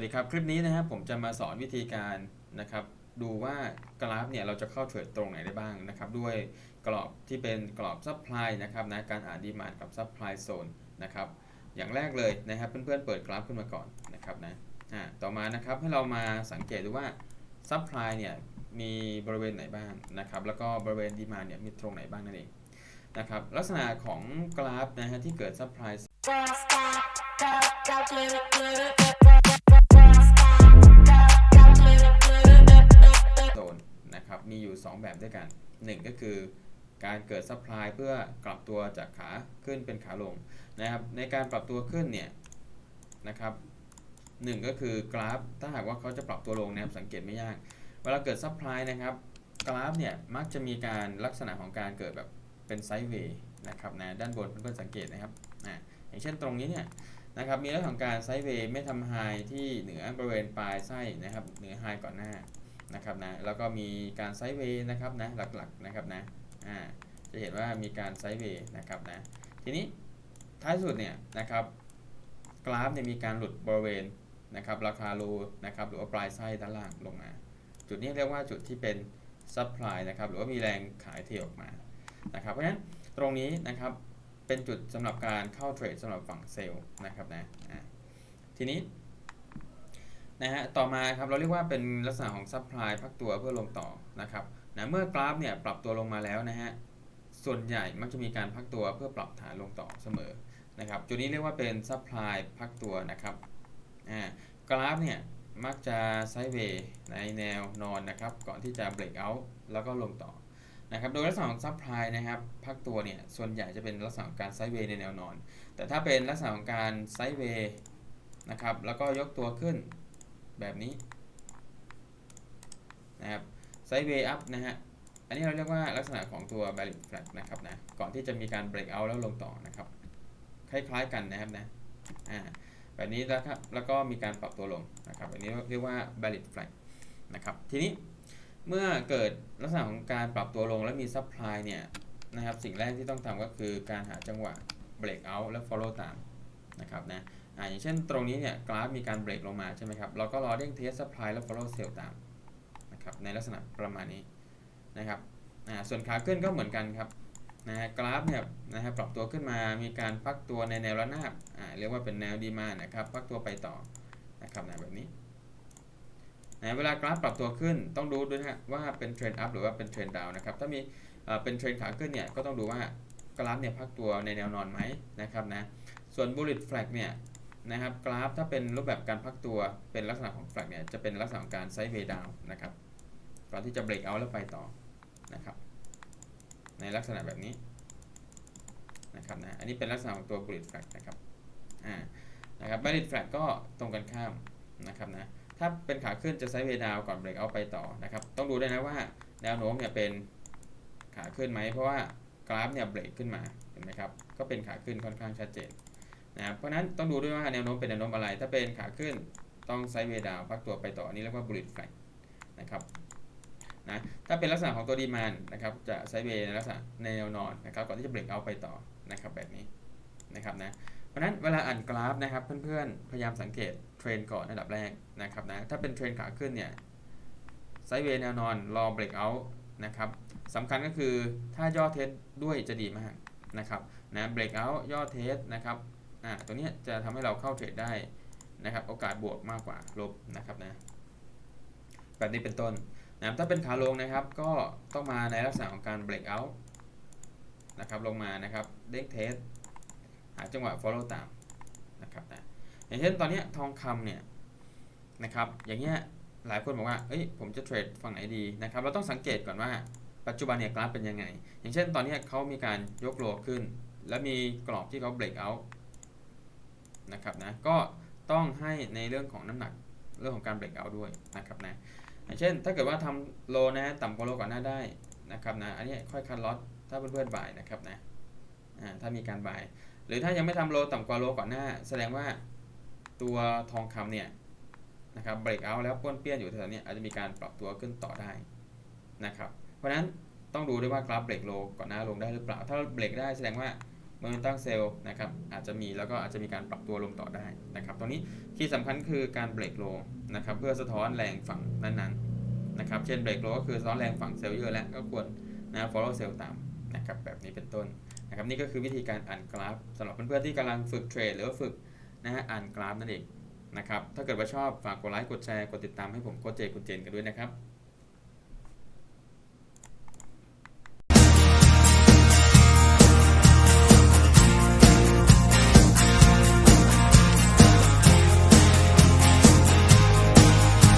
วัสดีครับ คลิปนี้นะครับผมจะมาสอนวิธีการนะครับ ดูว่ากราฟเนี่ยเราจะเข้าเทรดตรงไหนได้บ้างนะครับ ด้วยกรอบที่เป็นกรอบซัพพลายนะครับนะการหานดีมานกับซัพพลายโซนนะครับ อย่างแรกเลยนะครับเพื่อนๆเปิดกราฟขึ้นมาก่อนนะครับนะอ่าต่อมานะครับให้เรามาสังเกตดูว่าซัพพลายเนี่ยมีบริเวณไหนบ้างนะครับ แล้วก็บริเวณดีมานเนี่ยมีตรงไหนบ้างนั่นเองนะครับลักษณะของกราฟนะฮะที่เกิดซัพพลาย มีอยู่ 2 แบบด้วยกัน 1 ก็คือการเกิดซัพพลายเพื่อกลับตัวจากขาขึ้นเป็นขาลงนะครับในการปรับตัวขึ้นเนี่ยนะครับหนึ่งก็คือกราฟถ้าหากว่าเขาจะปรับตัวลงนะครับสังเกตไม่ยาก เวลาเกิดซัพพลายนะครับกราฟเนี่ยมักจะมีการลักษณะของการเกิดแบบเป็นไซด์เวย์นะครับนะด้านบนเพื่อนๆสังเกตนะครับอ่าอย่างเช่นตรงนี้เนี่ยนะครับมีลักษณะของการไซด์เวย์ไม่ทำไฮที่เหนือบริเวณปลายไส้นะครับเหนือไฮก่อนหน้า นะครับนะแล้วก็มีการไซด์เวย์นะครับนะหลักๆนะครับนะอ่าจะเห็นว่ามีการไซด์เวย์นะครับนะทีนี้ท้ายสุดเนี่ยนะครับกราฟเนี่ยมีการหลุดบริเวณนะครับราคาโลนะครับหรือว่าปลายไส้ด้านล่างลงมา จุดนี้เรียกว่าจุดที่เป็นซัพพลายนะครับหรือว่ามีแรงขายเทออกมานะครับเพราะฉะนั้นตรงนี้นะครับเป็นจุดสำหรับการเข้าเทรดสำหรับฝั่งเซลล์นะครับนะทีนี้ นะฮะต่อมาครับเราเรียกว่าเป็นลักษณะของซัพพลายพักตัวเพื่อลงต่อนะครับนะเมื่อกราฟเนี่ยปรับตัวลงมาแล้วนะฮะส่วนใหญ่มักจะมีการพักตัวเพื่อปรับฐานลงต่อเสมอนะครับจุดนี้เรียกว่าเป็นซัพพลายพักตัวนะครับอ่ากราฟเนี่ยมักจะไซด์เวย์ในแนวนอนนะครับก่อนที่จะเบรกเอาท์แล้วก็ลงต่อนะครับโดยลักษณะของซัพพลายนะครับพักตัวเนี่ยส่วนใหญ่จะเป็นลักษณะของการไซด์เวย์ในแนวนอน แต่ถ้าเป็นลักษณะของการไซด์เวย์นะครับแล้วก็ยกตัวขึ้น แบบนี้นะครับไซด์เวย์อัพนะฮะอันนี้เราเรียกว่าลักษณะของตัว valid flag นะครับนะก่อนที่จะมีการ break out แล้วลงต่อนะครับ คล้ายๆกันนะครับนะอ่าแบบนี้แล้วครับแล้วก็มีการปรับตัวลงนะครับอันนี้เรียกว่า valid flag นะครับทีนี้เมื่อเกิดลักษณะของการปรับตัวลงและมี supply เนี่ยนะครับสิ่งแรกที่ต้องทำก็คือการหาจังหวะ break out และ follow ตามนะครับนะ อ่าอย่างเช่นตรงนี้เนี่ยกราฟมีการเบรกลงมาใช่ไหมครับเราก็รอเด้งเทสซัพพลายแล้ว follow sell ตามนะครับในลักษณะประมาณนี้นะครับอ่าส่วนขาขึ้นก็เหมือนกันครับนะฮะกราฟเนี่ยนะฮะปรับตัวขึ้นมามีการพักตัวในแนวระนาบอ่าเรียกว่าเป็นแนวดีมานะครับพักตัวไปต่อนะครับนะแบบนี้นะเวลากราฟปรับตัวขึ้นต้องดูด้วยนะฮะว่าเป็นเทรนด์อัพหรือว่าเป็นเทรนด์ดาวนะครับถ้ามีเอ่อเป็นเทรนด์ขาขึ้นเนี่ยก็ต้องดูว่ากราฟเนี่ยพักตัวในแนวนอนไหมนะครับนะส่วน bullet flag เนี่ย นะครับกราฟถ้าเป็นรูปแบบการพักตัวเป็นลักษณะของ flag เนี่ยจะเป็นลักษณะของการไซด์เวดาวนะครับก่อนที่จะ break out แล้วไปต่อนะครับ ในลักษณะแบบนี้นะครับนะอันนี้เป็นลักษณะของตัว bullet flag นะครับอ่านะครับ bullet flag ก็ตรงกันข้ามนะครับนะถ้าเป็นขาขึ้นจะไซด์เวดาวก่อน break out ไปต่อนะครับต้องดูด้วยนะว่าแนวโน้มเนี่ยเป็นขาขึ้นไหมเพราะว่ากราฟเนี่ยเบรกขึ้นมาเห็นไหมครับก็เป็นขาขึ้นค่อนข้างชัดเจน นะครับเพราะนั้นต้องดูด้วยว่าแนวโน้มเป็นแนวโน้มอะไร ถ้าเป็นขาขึ้นต้องไซด์เวดาวพักตัวไปต่ออันนี้เรียกว่า bullet flag นะครับนะถ้าเป็นลักษณะของตัวดีมานนะครับจะไซด์เวในลักษณะแนวนอนนะครับก่อนที่จะ break out ไปต่อนะครับแบบนี้นะครับนะเพราะนั้นเวลาอ่านกราฟนะครับเพื่อนๆพยายามสังเกตเทรนก่อนอันดับแรกนะครับนะถ้าเป็นเทรนขาขึ้นเนี่ยไซด์เวแนวนอนรอ break out นะครับสำคัญก็คือถ้าย่อเทสด้วยจะดีมากนะครับนะ break out ย่อเทสนะครับ อ่าตัวนี้จะทำให้เราเข้าเทรดได้นะครับ โอกาสบวกมากกว่าลบนะครับนะแบบนี้เป็นต้นนะครับถ้าเป็นขาลงนะครับ ก็ต้องมาในลักษณะของการ break out นะครับลงมานะครับเด้งเทสหาจังหวะ follow ตามนะครับนะอย่างเช่นตอนนี้ทองคำเนี่ยนะครับอย่างเงี้ยหลายคนบอกว่าเอ้ยผมจะเทรดฝั่งไหนดีนะครับเราต้องสังเกตก่อนว่าปัจจุบันเนี่ยกราฟเป็นยังไง อย่างเช่นตอนนี้เขามีการยกโลขึ้น แล้วมีกรอบที่เขา break out นะครับนะก็ต้องให้ในเรื่องของน้ำหนักเรื่องของการ break out ด้วยนะครับนะอย่างเช่น ถ้าเกิดว่าทำโลนะต่ำกว่าโลก่อนหน้าได้นะครับนะอันนี้ค่อยคัดล็อตถ้าเพื่อนๆบ่ายนะครับนะถ้ามีการบ่าย หรือถ้ายังไม่ทำโลต่ำกว่าโลก่อนหน้า แสดงว่าตัวทองคำเนี่ยนะครับ break out แล้วป้วนเปี้ยนอยู่แถวนี้อาจจะมีการปรับตัวขึ้นต่อได้นะครับเพราะฉะนั้นต้องดูด้วยว่ากราฟเบรกโลก่อนหน้าลงได้หรือเปล่า ถ้าเบรกได้แสดงว่า โมเมนตัมเซลล์นะครับอาจจะมีแล้วก็อาจจะมีการปรับตัวลงต่อได้นะครับตรงนี้ที่สำคัญคือการเบรกโลนะครับเพื่อสะท้อนแรงฝั่งนั้นๆนะครับเช่นเบรกโลก็คือสะท้อนแรงฝั่งเซลล์เยอะแล้วก็ควรนะ follow เซลล์ตามนะครับแบบนี้เป็นต้นนะครับนี่ก็คือวิธีการอ่านกราฟสำหรับเพื่อนๆที่กำลังฝึกเทรดหรือว่าฝึกนะฮะอ่านกราฟนั่นเองนะครับถ้าเกิดว่าชอบฝากกดไลค์กดแชร์กดติดตามให้ผมโค้ชเจคุณเจนกันด้วยนะครับ